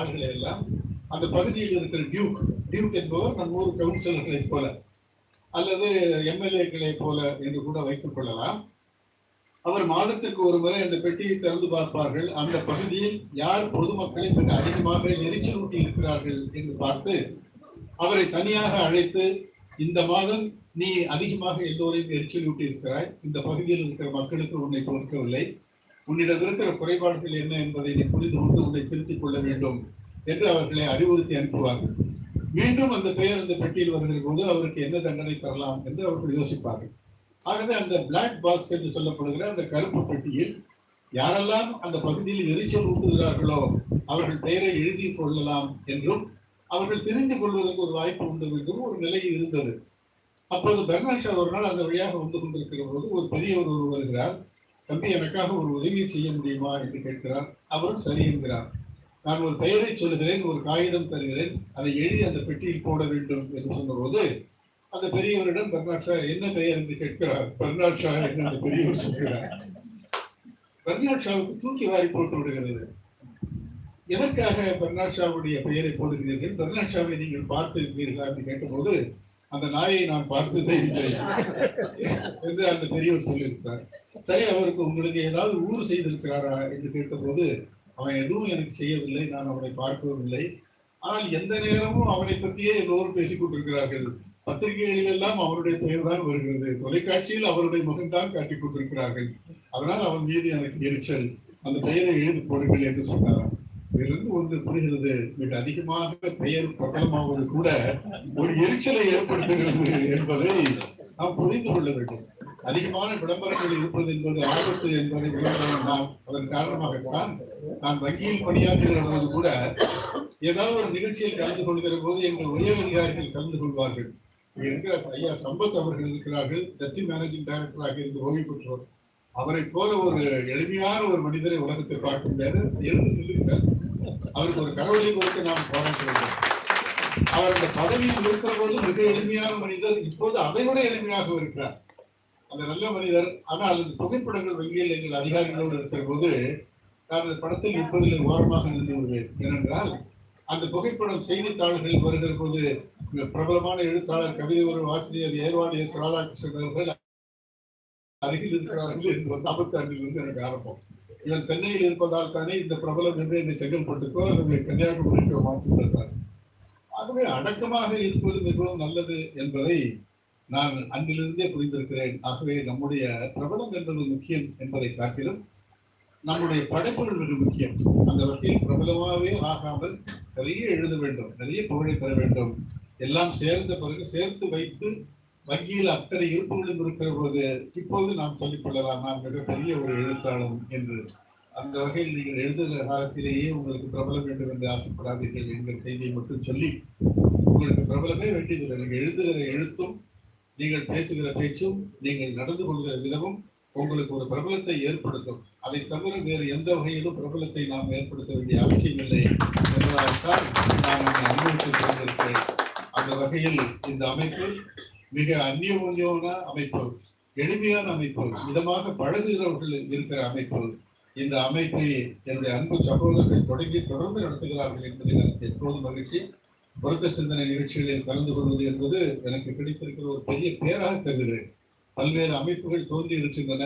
ஆள்களை எல்லாம் அந்த பகுதியில் இருக்கிற டியூக் டியூக் என்பவர் நம்ம ஊர் கவுன்சிலர்களைப் போல அல்லது எம்எல்ஏக்களைப் போல என்று கூட வைத்துக் கொள்ளலாம். அவர் மாதத்திற்கு ஒரு முறை அந்த பெட்டியை திறந்து பார்ப்பார்கள். அந்த பகுதியில் யார் பொதுமக்களை மிக அதிகமாக எரிச்சலூட்டி இருக்கிறார்கள் என்று பார்த்து அவரை தனியாக அழைத்து இந்த மாதம் நீ அதிகமாக எல்லோரையும் எரிச்சலூட்டி இருக்கிறாய். இந்த பகுதியில் இருக்கிற மக்களுக்கு உன்னை தோற்கவில்லை உன்னிடம் இருக்கிற குறைபாடுகள் என்ன என்பதை நீ புரிந்து கொண்டு உன்னை திருத்திக் கொள்ள வேண்டும் என்று அவர்களை அறிவுறுத்தி அனுப்புவார்கள். மீண்டும் அந்த பெயர் அந்த பெட்டியில் வருகிற போது அவருக்கு என்ன தண்டனை தரலாம் என்று அவர்கள் யோசிப்பார்கள். ஆகவே அந்த பிளாக் பாக்ஸ் என்று சொல்லப்படுகிற அந்த கருப்பு பெட்டியில் யாரெல்லாம் அந்த பகுதியில் எரிச்சல் ஊட்டுகிறார்களோ அவர்கள் பெயரை எழுதி கொள்ளலாம் என்றும் அவர்கள் தெரிந்து கொள்வதற்கு ஒரு வாய்ப்பு உண்டு என்றும் ஒரு நிலை இருந்தது. அப்போது பெர்னாட் ஒரு நாள் அந்த வழியாக வந்து கொண்டிருக்கிற போது ஒரு பெரியவர் ஒரு வருகிறார். தம்பி எனக்காக ஒரு உதவி செய்ய முடியுமா? என்று கேட்கிறார் அவரும் சரி என்கிறார். நான் ஒரு பெயரை சொல்லுகிறேன் ஒரு காகிதம் தருகிறேன். அதை எழுதி அந்த பெட்டியில் போட வேண்டும் என்று சொன்னபோது அந்த பெரியவரிடம் பர்னாட்ஷா என்ன பெயர்? என்று கேட்கிறார். பெர்னாட் ஷா என்று அந்த பெரியவர் சொல்கிறார். பெர்னாட் ஷாவுக்கு தூக்கி வாரி போட்டு விடுகிறது. எதற்காக பர்னாட்ஷாவுடைய பெயரை போடுகிறீர்கள். பர்னாட்ஷாவை நீங்கள் பார்த்திருக்கிறீர்களா என்று கேட்டபோது அந்த நாயை நான் பார்த்ததே இல்லை என்று அந்த பெரியவர் சொல்லியிருக்கிறார். சரி அவருக்கு உங்களுக்கு ஏதாவது ஊர் செய்திருக்கிறாரா என்று கேட்டபோது அவன் எதுவும் எனக்கு செய்யவில்லை நான் அவனை பார்க்கவும் இல்லை. ஆனால் எந்த நேரமும் அவனை பற்றியே எல்லோரும் பேசிக் கொண்டிருக்கிறார்கள். பத்திரிகைகளில் எல்லாம் அவருடைய பெயர் தான் வருகிறது. தொலைக்காட்சியில் அவருடைய முகம்தான் காட்டிக் கொண்டிருக்கிறார்கள். அதனால் அவன் மீது எனக்கு எரிச்சல். அந்த பெயரை எழுதி போடுங்கள் என்று சொன்னார். இதிலிருந்து ஒன்று புரிகிறது மிக அதிகமாக பெயர் பிரபலமாவது கூட ஒரு எரிச்சலை ஏற்படுத்துகிறது என்பதை நாம் புரிந்து கொள்ள வேண்டும். அதிகமான விளம்பரங்கள் இருப்பது என்பது ஆபத்து என்பதை விளம்பரம் நாம் அதன் காரணமாகத்தான் நான் வங்கியில் பணியாற்றுகிற போது கூட ஏதாவது ஒரு நிகழ்ச்சியில் கலந்து கொள்கிற போது எங்கள் உயர் அதிகாரிகள் கலந்து கொள்வார்கள். இங்க இருக்கிற ஐயா சம்பத் அவர்கள் இருக்கிறார்கள் டெப்டி மேனேஜிங் டைரக்டராக இருந்து ஓய்வு பெற்றோர் அவரை போல ஒரு எளிமையான ஒரு மனிதரை உலகத்தில் பார்க்க முடியாது எழுந்து சொல்லுங்க சார். அவருக்கு ஒரு கடவுளை கொடுத்து நாம் போராட்ட அவர் அந்த பதவியில் இருக்கிற போது மிக எளிமையான மனிதர் இப்போது அதை விட எளிமையாக இருக்கிறார். அந்த நல்ல மனிதர் ஆனால் அந்த புகைப்படங்கள் வங்கியில் எங்கள் அதிகாரிகளோடு இருக்கிற போது நான் அந்த படத்தில் நிற்பதில் ஓரமாக நின்று விடுவேன். ஏனென்றால் அந்த புகைப்படம் செய்தித்தாள்களில் வருகிற போது பிரபலமான எழுத்தாளர் கவிதை ஒரு ஆசிரியர் ஏர்வாடி எஸ். ராதாகிருஷ்ணன் அவர்கள் அருகில் இருக்கிறார்கள் என்று வந்து ஐம்பத்தி வந்து எனக்கு ஆரம்பம். இவன் சென்னையில் இருப்பதால் தானே இந்த பிரபலம் என்று என்னை செங்கல்பட்டுக்கோ அல்லது கன்னியாகுமரிக்கோ மாற்றிவிட்டார் ஆகவே அடக்கமாக இருப்பது மிகவும் நல்லது என்பதை நான் அன்றிலிருந்தே புரிந்திருக்கிறேன். ஆகவே நம்முடைய பிரபலம் என்பது முக்கியம் என்பதை காட்டிலும் நம்முடைய படைப்புகள் மிக முக்கியம். அந்த வகையில் பிரபலமாகவே ஆகாமல் நிறைய எழுத வேண்டும் நிறைய புகழை பெற வேண்டும். எல்லாம் சேர்ந்த பிறகு சேர்த்து வைத்து வங்கியில் அத்தனை இருப்புகளும் இருக்கிற போது இப்போது நாம் சொல்லிக்கொள்ளலாம் நான் மிகப்பெரிய ஒரு எழுத்தாளன் என்று. அந்த வகையில் நீங்கள் எழுதுகிற காலத்திலேயே உங்களுக்கு பிரபலம் வேண்டும் என்று ஆசைப்படாதீர்கள் என்கிற செய்தியை மட்டும் சொல்லி உங்களுக்கு பிரபலமே வேண்டியதில்லை நீங்கள் எழுதுகிற எழுத்தும் நீங்கள் பேசுகிற பேச்சும் நீங்கள் நடந்து கொள்கிற விதமும் உங்களுக்கு ஒரு பிரபலத்தை ஏற்படுத்தும். அதை தவிர வேறு எந்த வகையிலும் பிரபலத்தை நாம் ஏற்படுத்த வேண்டிய அவசியம் இல்லை என்பதால்தான் நான் அனுபவித்து கொண்டிருக்கிறேன். அந்த வகையில் இந்த அமைப்பு மிக அந்நியோன்யமான அமைப்பு. எளிமையான அமைப்பு. மிதமாக பழகுகிறவர்கள் இருக்கிற அமைப்பு. இந்த அமைப்பை என்னுடைய அன்பு சகோதரர்கள் தொடங்கி தொடர்ந்து நடத்துகிறார்கள் என்பதில் எனக்கு எப்போதும் மகிழ்ச்சி. புரத்த சிந்தனை நிகழ்ச்சிகளில் கலந்து கொள்வது என்பது எனக்கு கிடைத்திருக்கிற ஒரு பெரிய பேராக கருதுகிறேன். பல்வேறு அமைப்புகள் தோன்றி இருக்கின்றன.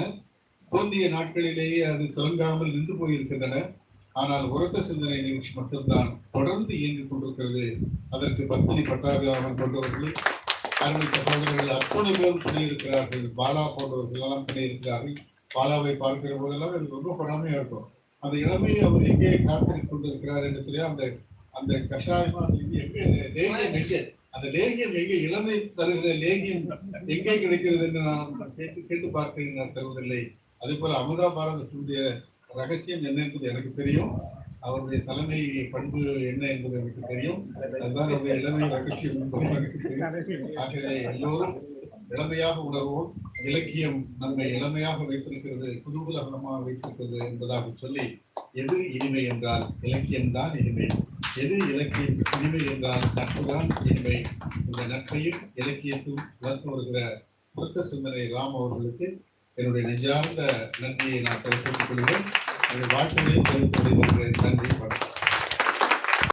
தோன்றிய நாட்களிலேயே அது தொடங்காமல் நின்று போயிருக்கின்றன. ஆனால் உரத்த சிந்தனை நிகழ்ச்சி மட்டும்தான் தொடர்ந்து இயங்கிக் கொண்டிருக்கிறது. அதற்கு பத்மினி பட்டாபிராமன் கொண்டவர்கள் அருமை சகோதரர்கள் அத்தனை பேரும் பண்ணியிருக்கிறார்கள் பாலா போன்றவர்கள் எல்லாம் துணை பாலாவை பார்க்கிற போதெல்லாம் எனக்கு ரொம்ப பொறாமையாக இருக்கும். அந்த இளமையை அவர் எங்கே காத்திருக் கொண்டிருக்கிறார் என்று தெரியும் அந்த அந்த கஷாயமா அது எங்கே லேகியம் எங்கே? அந்த லேகியம் எங்கே? இளமை தருகிற லேகியம் எங்கே கிடைக்கிறது என்று நான் கேட்டு கேட்டு பார்க்கிறேன் நான் தருவதில்லை. அதே போல அமுதா பாரதசுடைய ரகசியம் என்ன என்பது எனக்கு தெரியும். அவருடைய தலைமை பண்பு என்ன என்பது எனக்கு தெரியும். அதுதான் அவருடைய இளமை ரகசியம் என்பது எனக்கு தெரியும். ஆகவே எல்லோரும் இளமையாக உணர்வோம். இலக்கியம் நம்மை இளமையாக வைத்திருக்கிறது குதூகலகரமாக வைத்திருக்கிறது என்பதாக சொல்லி எது இனிமை என்றால் இலக்கியம்தான் இனிமை. எது இலக்கியம் இனிமை என்றால் நட்புதான் இனிமை. இந்த நட்பையும் இலக்கியத்தையும் வளர்த்து வருகிற புத்த சிந்தனை ராம் அவர்களுக்கு என்னுடைய நெஞ்சார்ந்த நன்றியை நான் தெரிவித்துக் கொள்கிறேன். வாழ்த்துக்களை தெரிவித்து நன்றி வணக்கம்.